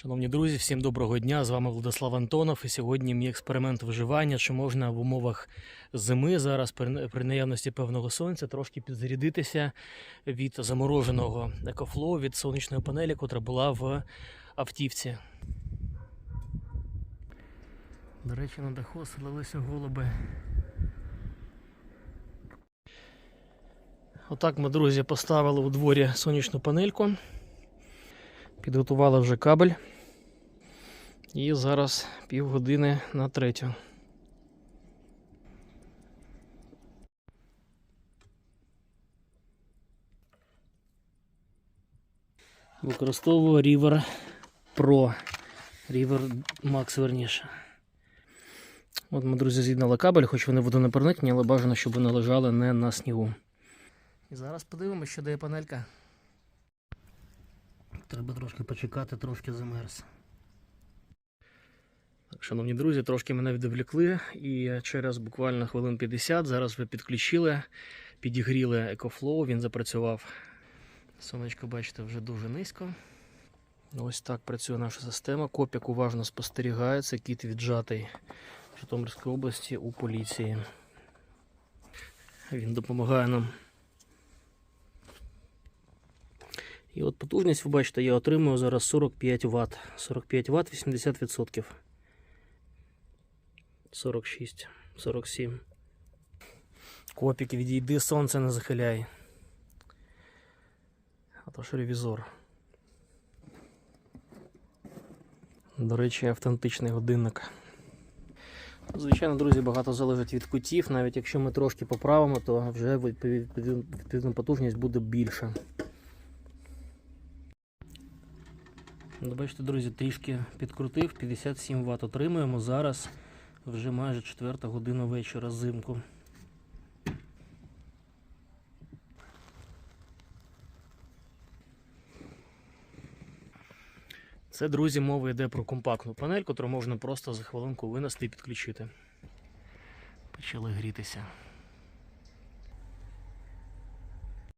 Шановні друзі, всім доброго дня! З вами Владислав Антонов. І сьогодні мій експеримент виживання, чи можна в умовах зими зараз при при наявності певного сонця трошки підзарядитися від замороженого екофлоу від сонячної панелі, котра була в автівці. До речі, на даху селилися голуби. Отак ми, друзі, поставили у дворі сонячну панельку. Підготували вже кабель. І зараз півгодини на третю. Використовую River Pro. River Max верніше. От ми, друзі, з'єднали кабель, хоч вони водонепроникні, але бажано, щоб вони лежали не на снігу. І зараз подивимося, що дає панелька. Треба трошки почекати, трошки замерз. Так, шановні друзі, трошки мене відвлекли, і через буквально хвилин 50 зараз ви підключили, підігріли EcoFlow, він запрацював. Сонечко, бачите, вже дуже низько. Ось так працює наша система. Копік уважно спостерігає. Це кіт віджатий в Житомирській області у поліції. Він допомагає нам. І от потужність, ви бачите, я отримую зараз 45 Вт. 45 Вт 80%. 46, 47. Копік, відійди, сонце не захиляй. А то ж ревізор. До речі, автентичний годинник. Звичайно, друзі, багато залежить від кутів. Навіть якщо ми трошки поправимо, то вже відповідна потужність буде більша. Бачите, друзі, трішки підкрутив, 57 Вт отримуємо. Зараз вже майже 4 година вечора зимку. Це, друзі, мова йде про компактну панель, яку можна просто за хвилинку винести і підключити. Почали грітися.